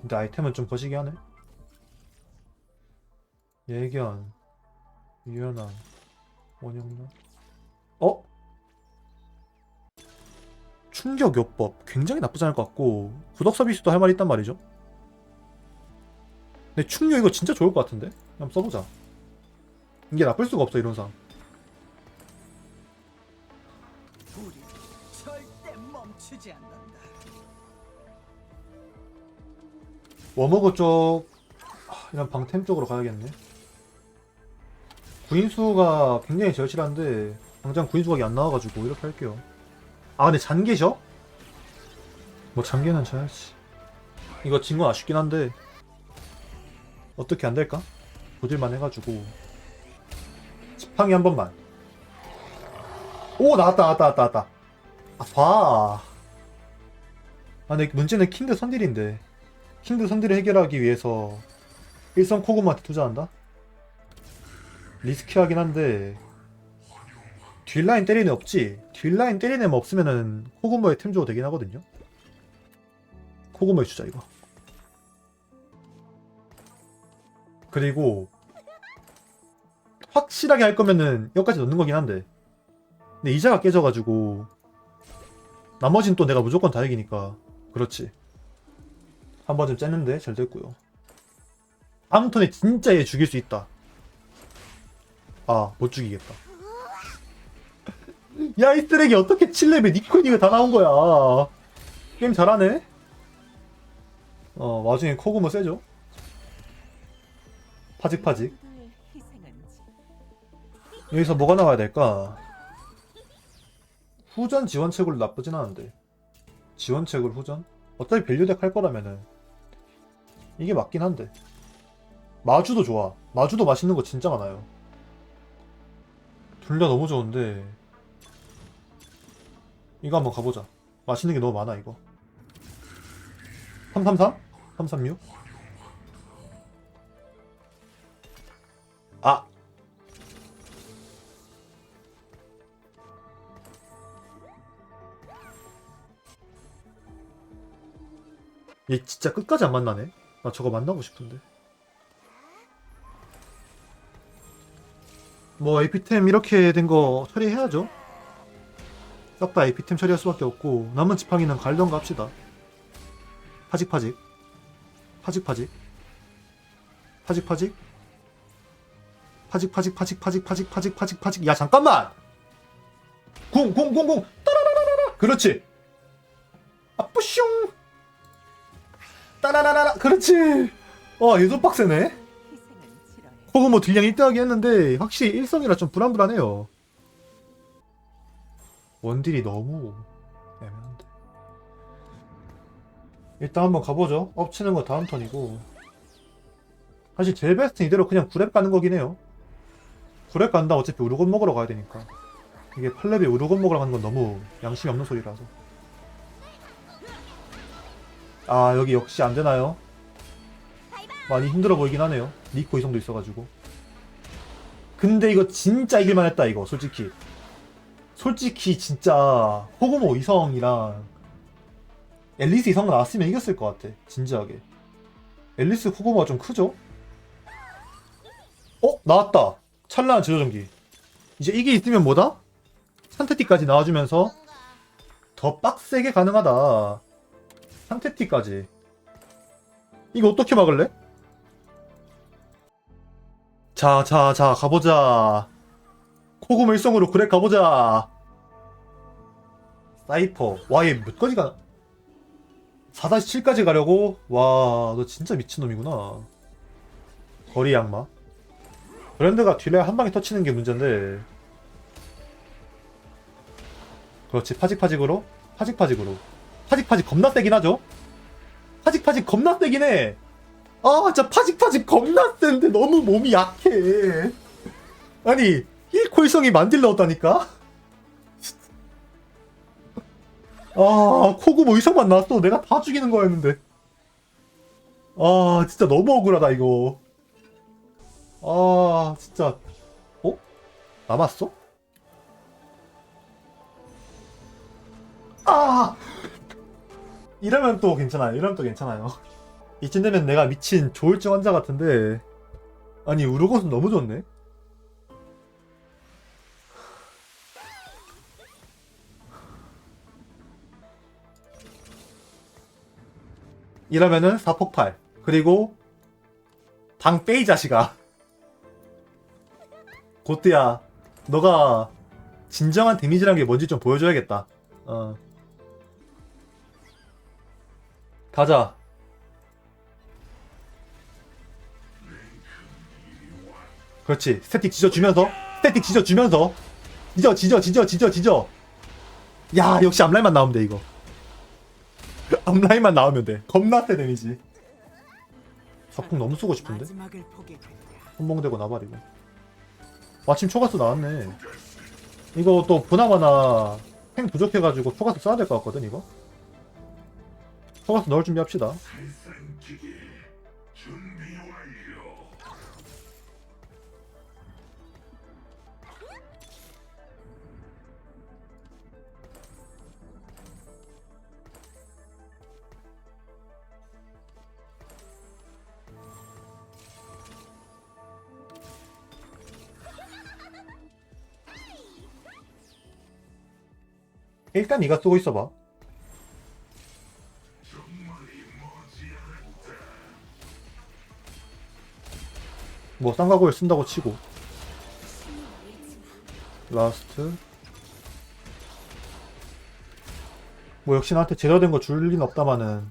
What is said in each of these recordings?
근데 아이템은 좀 거시기 하네. 예견, 유연함, 원형력. 어? 충격 요법 굉장히 나쁘지 않을 것 같고 구독 서비스도 할 말이 있단 말이죠. 근데 충격 이거 진짜 좋을 것 같은데? 한번 써보자. 이게 나쁠 수가 없어 이론상. 우리 절대. 워머그 쪽 아, 이런 방템 쪽으로 가야겠네. 구인수가 굉장히 절실한데 당장 구인수각이 안 나와가지고 이렇게 할게요. 아 근데 잔계셔? 뭐 잔계는 져야지. 이거 진 건 아쉽긴 한데 어떻게 안 될까? 보질만 해가지고 지팡이 한 번만. 오 나왔다 나왔다 나왔다 나왔다. 아 봐. 아 근데 문제는 킨드 선딜인데. 킹드 선딜을 해결하기 위해서 일성 코그마한테 투자한다? 리스키하긴 한데 뒷라인 때리는 애 없지? 뒷라인 때리는 애 없으면은 코그마에 템 줘도 되긴 하거든요? 코그마에 주자 이거 그리고 확실하게 할 거면은 여기까지 넣는 거긴 한데 근데 이자가 깨져가지고 나머진 또 내가 무조건 다 이기니까 그렇지 한번좀 쨌는데 잘 됐고요. 다음 턴에 진짜 얘 죽일 수 있다. 아, 못 죽이겠다. 야, 이 쓰레기 어떻게 7레벨 니코니가 다 나온 거야. 게임 잘하네? 어, 와중에 코그모 세죠? 파직파직. 여기서 뭐가 나와야 될까? 후전 지원책으로 나쁘진 않은데. 지원책을 후전? 어차피 밸류덱 할 거라면은 이게 맞긴 한데. 마주도 좋아. 마주도 맛있는 거 진짜 많아요. 둘 다 너무 좋은데. 이거 한번 가보자. 맛있는 게 너무 많아 이거. 333? 336? 아! 얘 진짜 끝까지 안 만나네. 나 저거 만나고 싶은데. 뭐 AP템 이렇게 된 거 처리해야죠. 싹 다 AP템 처리할 수밖에 없고 남은 지팡이는 갈던가 합시다. 파직파직. 파직파직. 파직파직. 파직 파직 파직 파직 파직 파직 파직 파직 야 잠깐만. 궁궁궁궁 따라라라라 그렇지. 아 뿌슝. 따라라라라. 그렇지. 와 얘도 빡세네. 혹은 뭐 딜량 1등하기 했는데 확실히 일성이라 좀 불안불안해요. 원딜이 너무 애매한데. 일단 한번 가보죠. 엎치는 거 다음 턴이고. 사실 제일 베스트는 이대로 그냥 9렙 가는 거긴 해요. 9렙 간다 어차피 우르곤 먹으러 가야 되니까. 이게 8렙에 우르곤 먹으러 가는 건 너무 양심이 없는 소리라서 아 여기 역시 안 되나요? 많이 힘들어 보이긴 하네요. 니코 이성도 있어가지고. 근데 이거 진짜 이길만 했다 이거 솔직히. 솔직히 진짜 호구모 이성이랑 앨리스 이성 나왔으면 이겼을 것 같아. 진지하게. 앨리스 호구모가 좀 크죠? 어? 나왔다. 찬란한 제조전기. 이제 이게 있으면 뭐다? 산테티까지 나와주면서 더 빡세게 가능하다. 상태티까지 이거 어떻게 막을래? 자, 자, 자, 가보자. 코금 일성으로 그래 가보자. 사이퍼. 와, 얘몇 가지 가? 4-7까지 가려고? 와, 너 진짜 미친놈이구나. 거리 양마. 브랜드가 뒤에 한 방에 터치는 게 문제인데. 그렇지, 파직파직으로? 파직파직으로. 파직파직 겁나 세긴 하죠? 파직파직 겁나 세긴 해! 아, 진짜 파직파직 겁나 센데 너무 몸이 약해. 아니, 1콜성이 만딜 넣었다니까? 아, 코구모 의성만 나왔어. 내가 다 죽이는 거였는데. 아, 진짜 너무 억울하다, 이거. 아, 진짜. 어? 남았어? 아! 이러면 또 괜찮아요. 이러면 또 괜찮아요. 이쯤 되면 내가 미친 조울증 환자 같은데. 아니 우르고스 너무 좋네. 이러면은 사폭발. 그리고 당 빼이 자식아. 고트야 너가 진정한 데미지란 게 뭔지 좀 보여줘야겠다. 어 가자. 그렇지. 스태틱 지져주면서 스태틱 지져주면서. 지져 지져 지져 지져 지져. 야 역시 앞라인만 나오면 돼 이거. 앞라인만 나오면 돼. 겁나 세 데미지. 적궁 너무 쓰고 싶은데. 손봉대고 나발이고 마침 초가스 나왔네. 이거 또 보나마나 행 부족해가지고 초가스 써야 될 것 같거든 이거 초가스 넣을 준비합시다. 일단 네가 쓰고 있어봐 뭐 쌍가골 쓴다고 치고. 라스트. 뭐 역시 나한테 제대로 된 거 줄 리는 없다마는.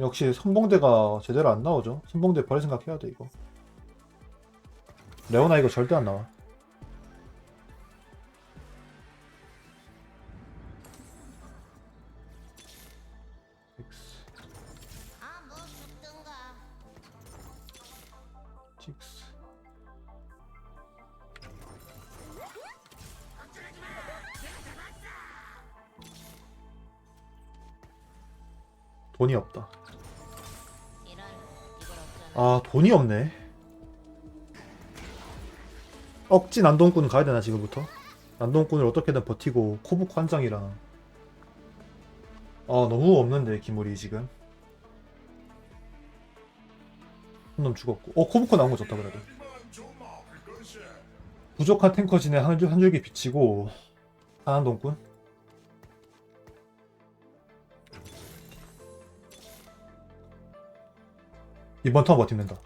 역시 선봉대가 제대로 안 나오죠? 선봉대 버릴 생각 해야 돼 이거. 레오나 이거 절대 안 나와 직스 돈이 없다. 아 돈이 없네. 억지 난동꾼 가야 되나 지금부터? 난동꾼을 어떻게든 버티고 코북 환장이랑 아 너무 없는데 기물이 지금 놈 죽었고. 어 코브코 나온 거 좋다 그래도. 부족한 탱커 진에 한, 줄, 한 줄기 비치고. 한동꾼. 이번 턴 버티면다.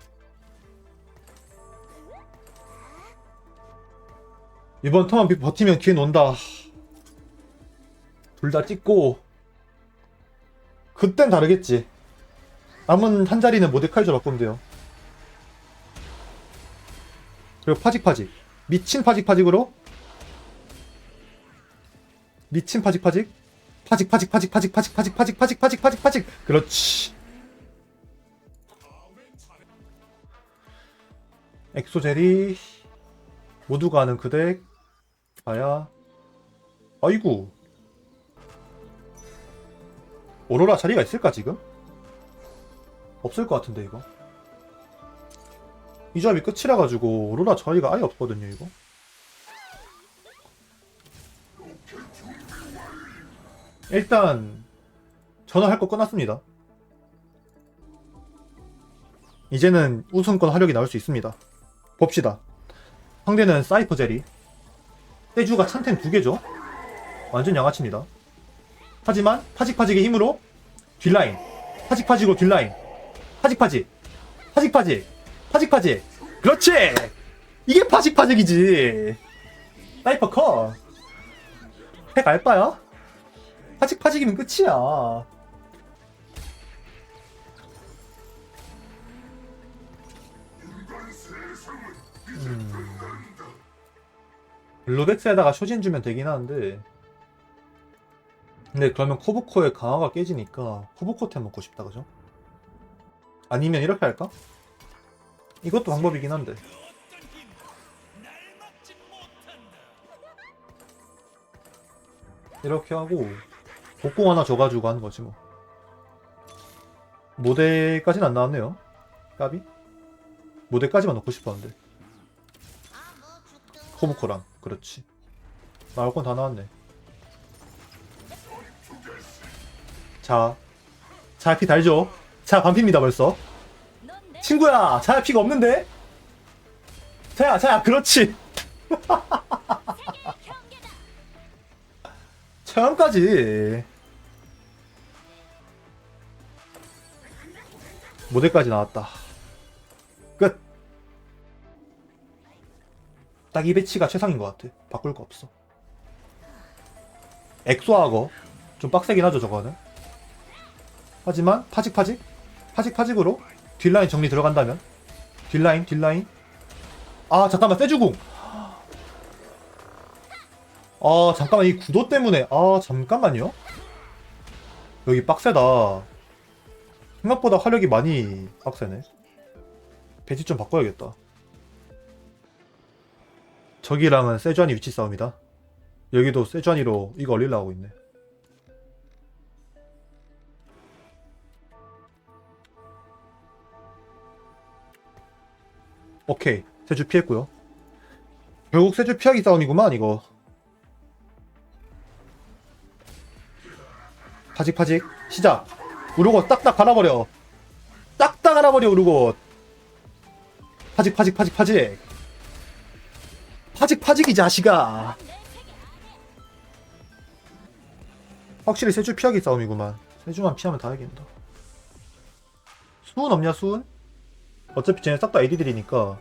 이번 턴만 비- 버티면 기회 논다. 둘 다 찍고. 그땐 다르겠지. 남은 한 자리는 모데카이저로 바꾸면 돼요 그리고 파직파직. 미친 파직파직으로. 미친 파직파직. 파직 파직 파직 파직 파직 파직 파직 파직 파직 파직 파직. 그렇지. 엑소젤이 모두가 아는 그덱 아야. 아이고. 오로라 자리가 있을까 지금? 없을 것 같은데 이거 이 조합이 끝이라 가지고 오로라 자리가 아예 없거든요 이거. 일단 전화할 거 끝났습니다. 이제는 우승권 화력이 나올 수 있습니다. 봅시다. 상대는 사이퍼 제리. 떼주가 찬템 두 개죠? 완전 양아치입니다. 하지만 파직파직의 힘으로 뒷라인. 파직파직으로 뒷라인. 파직파직. 파직파직 파직파직. 그렇지. 이게 파직파직이지. 사이퍼 컷핵 알바야? 파직파직이면 끝이야. 블루백스에다가 쇼진 주면 되긴 하는데. 근데 그러면 코브코의 강화가 깨지니까 코브코 템 먹고 싶다 그죠? 아니면 이렇게 할까? 이것도 방법이긴 한데. 이렇게 하고 복공 하나 줘가지고 하는 거지 뭐. 모델까지는 안 나왔네요. 까비? 모델까지만 넣고 싶었는데. 코브코랑. 그렇지. 나올 건 다 나왔네. 자, 자, 피 달죠? 자 반피입니다 벌써 친구야 자야 피가 없는데? 자야 자야 그렇지. 체험까지. 모델까지 나왔다. 끝. 딱 이 배치가 최상인 것 같아. 바꿀 거 없어. 엑소하고 좀 빡세긴 하죠 저거는. 하지만 파직파직? 파직파직으로 딜라인 정리 들어간다면? 딜라인 딜라인? 아 잠깐만 세주궁! 아 잠깐만 이 구도 때문에. 아 잠깐만요. 여기 빡세다. 생각보다 화력이 많이 빡세네. 배치 좀 바꿔야겠다. 저기랑은 세주안이 위치 싸움이다. 여기도 세주안이로 이거 올리려고 하고 있네 오케이. 세주 피했고요. 결국 세주 피하기 싸움이구만 이거. 파직파직. 시작. 우르고 딱딱 갈아버려. 딱딱 갈아버려 우르고. 파직 파직 파직 파직. 파직 파직 이 자식아. 확실히 세주 피하기 싸움이구만. 세주만 피하면 다 이긴다. 수은 없냐 수은? 어차피 쟤네 싹 다 AD들이니까.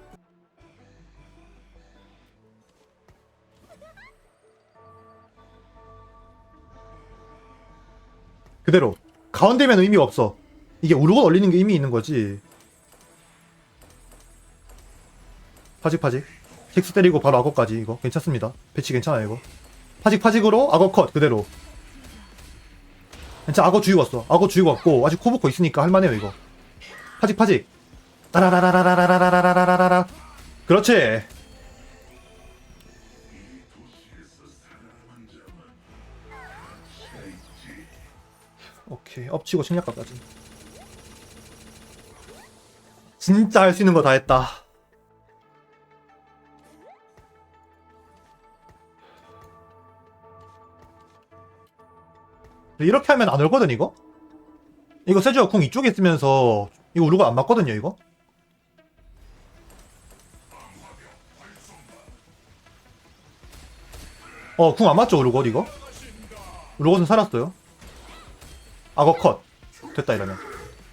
그대로. 가운데면 의미가 없어. 이게 우르곤 올리는 게 의미 있는 거지. 파직 파직. 텍스 때리고 바로 악어까지 이거. 괜찮습니다. 배치 괜찮아요 이거. 파직 파직으로 악어 컷 그대로. 진짜 악어 주의고 왔어. 악어 주의고 왔고 아직 코브코 있으니까 할만해요 이거. 파직 파직 따라라라라라라라라라라라라 그렇지 오케이 엎치고 침략가까지 진짜 할 수 있는 거 다 했다 이렇게 하면 안 올거든 이거? 이거 세주가 궁 이쪽에 있으면서 이거 우르가 안 맞거든요 이거? 어 궁 안 맞죠 우르고 이거? 우르고는 살았어요 악어 컷 됐다 이러면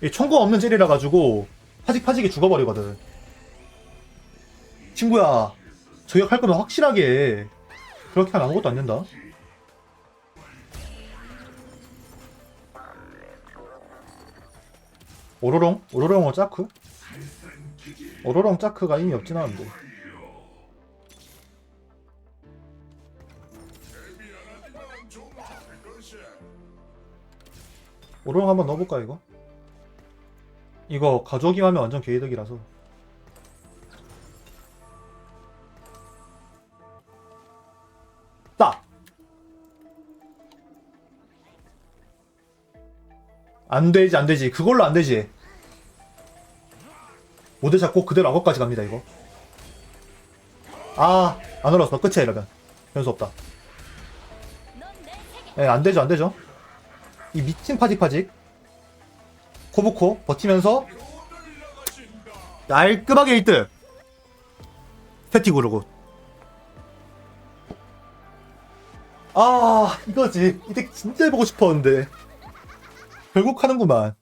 이 총구 없는 젤이라 가지고 파직파직이 죽어버리거든 친구야 저격할 거면 확실하게 해. 그렇게 하면 아무것도 안 된다 오로롱? 오로롱은 짜크? 오로롱 짜크가 의미 없진 않은데 오로롱 한번 넣어볼까 이거? 이거 가져오기만 하면 완전 개이득이라서. 따! 안되지 안되지. 그걸로 안되지. 모델 잡고 그대로 악어까지 갑니다 이거. 아 안 올랐어. 끝이야 이러면. 변수 없다. 예 안되죠 안되죠 이 미친 파직파직. 코브코 버티면서 깔끔하게 1등. 스태틱 오르고. 아 이거지. 이 덱 진짜 해보고 싶었는데. 결국 하는구만